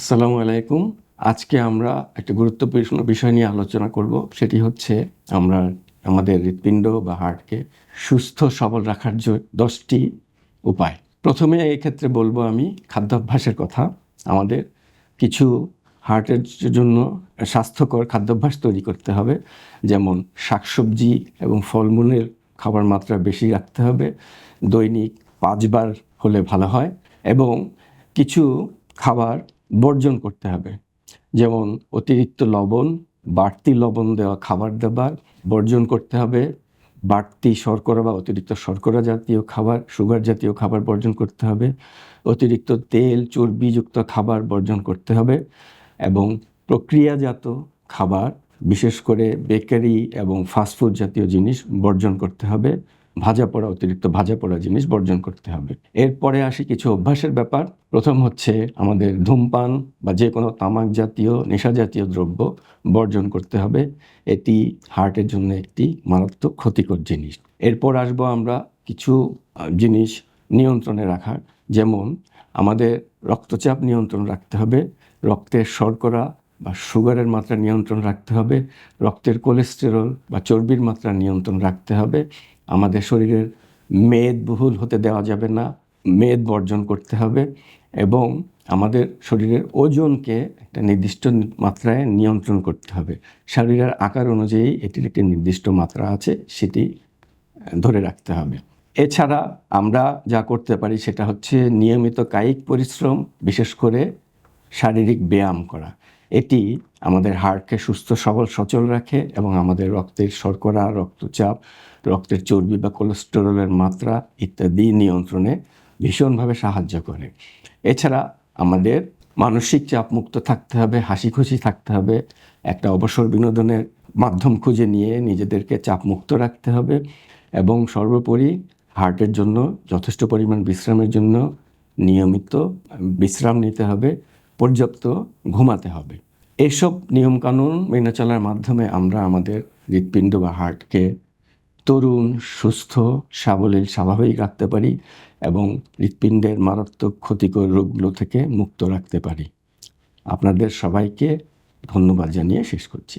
আসসালামু আলাইকুম। আজকে আমরা একটা গুরুত্বপূর্ণ বিষয় নিয়ে আলোচনা করব। সেটি হচ্ছে আমরা আমাদের হৃৎপিণ্ড বা হার্টকে সুস্থ, সবল রাখার জ- দশটি উপায়। প্রথমে ক্ষেত্রে বলব আমি খাদ্যাভ্যাসের কথা। আমাদের কিছু হার্টের জন্য স্বাস্থ্যকর খাদ্যাভ্যাস তৈরি করতে হবে। যেমন শাকসবজি এবং ফলমূলের খাবার মাত্রা বেশি রাখতে হবে। দৈনিক পাঁচবার হলে ভালো হয়। এবং কিছু খাবার বর্জন করতে হবে। যেমন অতিরিক্ত লবণ, বাড়তি লবণ দেওয়া, খাবার দাবার বর্জন করতে হবে। বাড়তি শর্করা বা অতিরিক্ত শর্করা জাতীয় খাবার, সুগার জাতীয় খাবার বর্জন করতে হবে। অতিরিক্ত তেল, চর্বিযুক্ত খাবার বর্জন করতে হবে এবং প্রক্রিয়াজাত খাবার, বিশেষ করে বেকারি এবং ফাস্টফুড জাতীয় জিনিস বর্জন করতে হবে। ভাজা পোড়া, অতিরিক্ত ভাজা পোড়া জিনিস বর্জন করতে হবে। এরপরে আসি কিছু অভ্যাসের ব্যাপার। প্রথম হচ্ছে আমাদের ধূমপান বা যে কোনো তামাক জাতীয়, নেশা জাতীয় দ্রব্য বর্জন করতে হবে। এটি হার্টের জন্য একটি মারাত্মক ক্ষতিকর জিনিস। এরপর আসব আমরা কিছু জিনিস নিয়ন্ত্রণে রাখার। যেমন আমাদের রক্তচাপ নিয়ন্ত্রণ রাখতে হবে রক্তের শর্করা বা সুগারের মাত্রা নিয়ন্ত্রণ রাখতে হবে, রক্তের কোলেস্টেরল বা চর্বির মাত্রা নিয়ন্ত্রণ রাখতে হবে। আমাদের শরীরের মেদ বহুল হতে দেওয়া যাবে না, মেদ বর্জন করতে হবে এবং আমাদের শরীরের ওজনকে একটা নির্দিষ্ট মাত্রায় নিয়ন্ত্রণ করতে হবে। শরীরের আকার অনুযায়ী এটির একটি নির্দিষ্ট মাত্রা আছে, সেটি ধরে রাখতে হবে। এছাড়া আমরা যা করতে পারি সেটা হচ্ছে নিয়মিত কায়িক পরিশ্রম, বিশেষ করে শারীরিক ব্যায়াম করা। এটি আমাদের হার্টকে সুস্থ, সবল, সচল রাখে এবং আমাদের রক্তের শর্করা, রক্তচাপ, রক্তের চর্বি বা কোলেস্টেরলের মাত্রা ইত্যাদি নিয়ন্ত্রণে ভীষণভাবে সাহায্য করে। এছাড়া আমাদের মানসিক চাপ মুক্ত থাকতে হবে, হাসি খুশি থাকতে হবে, একটা অবসর বিনোদনের মাধ্যম খুঁজে নিয়ে নিজেদেরকে চাপ মুক্ত রাখতে হবে এবং সর্বোপরি হার্টের জন্য যথেষ্ট পরিমাণ বিশ্রামের জন্য নিয়মিত বিশ্রাম নিতে হবে। পর্যাপ্ত ঘুমাতে হবে। এসব নিয়মকানুন মেনে চলার মাধ্যমে আমরা আমাদের হৃৎপিণ্ড বা হার্টকে তরুণ, সুস্থ, সাবলীল, স্বাভাবিক রাখতে পারি এবং হৃৎপিণ্ডের মারাত্মক ক্ষতিকর রোগগুলো থেকে মুক্ত রাখতে পারি। আপনাদের সবাইকে ধন্যবাদ জানিয়ে শেষ করছি।